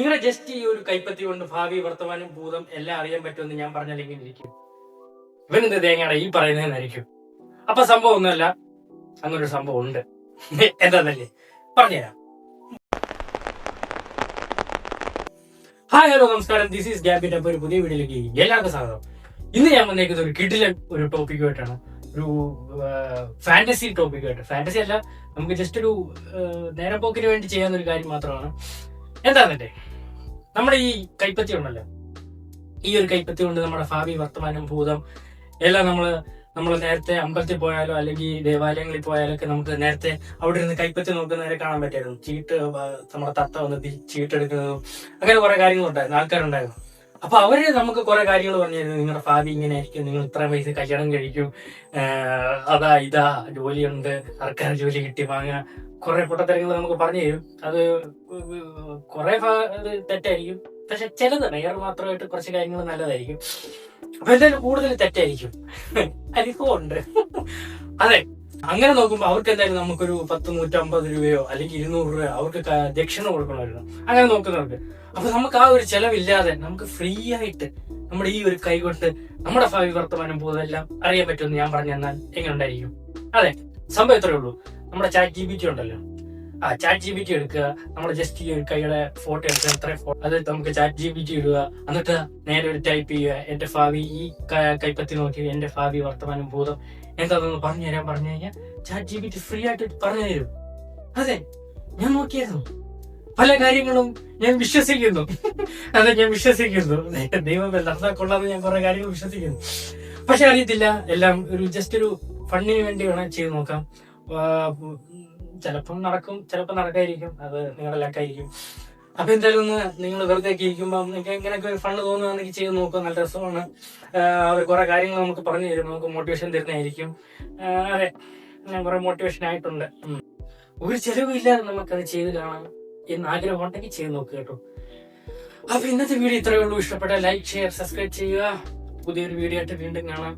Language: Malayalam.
നിങ്ങളെ ജസ്റ്റ് ഈ ഒരു കൈപ്പത്തി കൊണ്ട് ഭാവി വർത്തമാനം ഭൂതം എല്ലാം അറിയാൻ പറ്റുമെന്ന് ഞാൻ പറഞ്ഞല്ലെങ്കിൽ ഇരിക്കും. ഇവനെന്ത് തേങ്ങയുടെ ഈ പറയുന്നതെന്നായിരിക്കും. അപ്പൊ സംഭവം ഒന്നുമല്ല. അങ്ങനൊരു സംഭവം ഉണ്ട്. എന്താന്നല്ലേ? പറഞ്ഞുതരാം. ഹായ് ഹലോ നമസ്കാരം. ദിസ് ഈസ് ഗ്യാപിന്റെ ഒരു പുതിയ വീഡിയോയിലേക്ക് എല്ലാവർക്കും സ്വാഗതം. ഇന്ന് ഞാൻ വന്നേക്കുന്നത് ഒരു കിഡിലെ ഒരു ടോപ്പിക്കുമായിട്ടാണ് ഒരു ഫാന്റസി ടോപ്പിക്കുമായിട്ട് ഫാന്റസി അല്ല നമുക്ക് ജസ്റ്റ് ഒരു നേരം പോക്കിന് വേണ്ടി ചെയ്യാവുന്ന ഒരു കാര്യം മാത്രമാണ്. എന്താണെന്നല്ലേ നമ്മുടെ ഈ കൈപ്പത്തി ഉണ്ടല്ലോ. ഈ ഒരു കൈപ്പത്തി കൊണ്ട് നമ്മുടെ ഭാവി വർത്തമാനം ഭൂതം എല്ലാം നമ്മൾ നമ്മൾ നേരത്തെ അമ്പലത്തിൽ പോയാലോ അല്ലെങ്കിൽ ദേവാലയങ്ങളിൽ പോയാലോ ഒക്കെ നമുക്ക് നേരത്തെ അവിടെ ഇരുന്ന് കൈപ്പത്തി നോക്കുന്നവരെ കാണാൻ പറ്റായിരുന്നു. ചീട്ട് നമ്മുടെ തത്ത വന്ന് ചീട്ടെടുക്കുന്നതും അങ്ങനെ കുറെ കാര്യങ്ങളുണ്ടായിരുന്നു. ആൾക്കാരുണ്ടായിരുന്നു. അപ്പൊ അവർ നമുക്ക് കുറെ കാര്യങ്ങൾ പറഞ്ഞിരുന്നു. നിങ്ങളുടെ ഭാവി ഇങ്ങനെ ആയിരിക്കും. നിങ്ങൾ ഇത്ര പൈസ കല്യാണം കഴിക്കും. അതാ ഇതാ ജോലിയുണ്ട്. സർക്കാർ ജോലി കിട്ടി വാങ്ങുക കുറെ കൂട്ടത്തരങ്ങൾ നമുക്ക് പറഞ്ഞു തരും. അത് കുറെ തെറ്റായിരിക്കും. പക്ഷെ ചിലത് റെയർ മാത്രമായിട്ട് കുറച്ച് കാര്യങ്ങൾ നല്ലതായിരിക്കും. അപ്പൊ എന്തായാലും കൂടുതൽ തെറ്റായിരിക്കും. അനുഭവമുണ്ട് അതെ. അങ്ങനെ നോക്കുമ്പോൾ അവർക്ക് എന്തായാലും നമുക്കൊരു പത്ത് നൂറ്റമ്പത് രൂപയോ അല്ലെങ്കിൽ ഇരുന്നൂറ് രൂപയോ അവർക്ക് ദക്ഷിണ കൊടുക്കണമായിരുന്നു. അങ്ങനെ നോക്കുന്നവർക്ക് അപ്പൊ നമുക്ക് ആ ഒരു ചെലവില്ലാതെ നമുക്ക് ഫ്രീ ആയിട്ട് നമ്മുടെ ഈ ഒരു കൈ കൊണ്ട് നമ്മുടെ ഭാവി വർത്തമാനം പോകുന്നതെല്ലാം അറിയാൻ പറ്റുമെന്ന് ഞാൻ പറഞ്ഞു തന്നാൽ എങ്ങനെ ഉണ്ടായിരിക്കും? അതെ സംഭവം ഇത്രേ ഉള്ളൂ. നമ്മുടെ ചാറ്റ് ജി ബി ടി ഉണ്ടല്ലോ. ആ ചാറ്റ് ജി ബി ടി എടുക്കുക. നമ്മൾ ജസ്റ്റ് ഈ കൈയുടെ ഫോട്ടോ എടുക്കുക. എത്ര ഫോട്ടോ അത് നമുക്ക് ചാറ്റ് ജി ബി ടി ഇടുക. എന്നിട്ട് നേരെ ഒരു ടൈപ്പ് ചെയ്യുക. എന്റെ ഭാവി ഈ കൈപ്പത്തി നോക്കി. എന്റെ ഭാവി വർത്തമാനം ഭൂതം എന്താണെന്ന് പറഞ്ഞു തരാൻ പറഞ്ഞു കഴിഞ്ഞാൽ chat G P T free ആയിട്ട് പറഞ്ഞു തരും. അതെ ഞാൻ നോക്കിയായിരുന്നു. പല കാര്യങ്ങളും ഞാൻ വിശ്വസിക്കുന്നു. അതെ ഞാൻ വിശ്വസിക്കുന്നു. ദൈവം നടന്നാൽ കൊള്ളാന്ന് ഞാൻ കുറെ കാര്യങ്ങൾ വിശ്വസിക്കുന്നു. പക്ഷെ അറിയത്തില്ല. എല്ലാം ഒരു ജസ്റ്റ് ഒരു ഫണ്ണിന് വേണ്ടി വേണം ചെയ്ത് നോക്കാം. ചിലപ്പം നടക്കും ചിലപ്പോൾ നടക്കായിരിക്കും. അത് നിങ്ങളുടെ ലക്കായിരിക്കും അപ്പൊ എന്തായാലും ഒന്ന് നിങ്ങൾ വെറുതെ ഒക്കെ ഇരിക്കുമ്പോൾ നിങ്ങൾക്ക് ഇങ്ങനെയൊക്കെ ഒരു ഫണ്ട് തോന്നുകയാണെങ്കിൽ ചെയ്ത് നോക്കുക നല്ല രസമാണ്. അവർ കുറെ കാര്യങ്ങൾ നമുക്ക് പറഞ്ഞു തരും. നമുക്ക് മോട്ടിവേഷൻ തരുന്നതായിരിക്കും. അതെ. ഞാൻ കുറെ മോട്ടിവേഷൻ ആയിട്ടുണ്ട്. ഒരു ചെലവില്ലാതെ നമുക്കത് ചെയ്ത് കാണാം എന്ന് ആഗ്രഹം ഉണ്ടെങ്കിൽ ചെയ്ത് നോക്കുക കേട്ടോ. അപ്പൊ ഇന്നത്തെ വീഡിയോ ഇത്രയേ ഉള്ളൂ. ഇഷ്ടപ്പെട്ട ലൈക്ക് ഷെയർ സബ്സ്ക്രൈബ് ചെയ്യുക. പുതിയൊരു വീഡിയോ ആയിട്ട് വീണ്ടും കാണാം.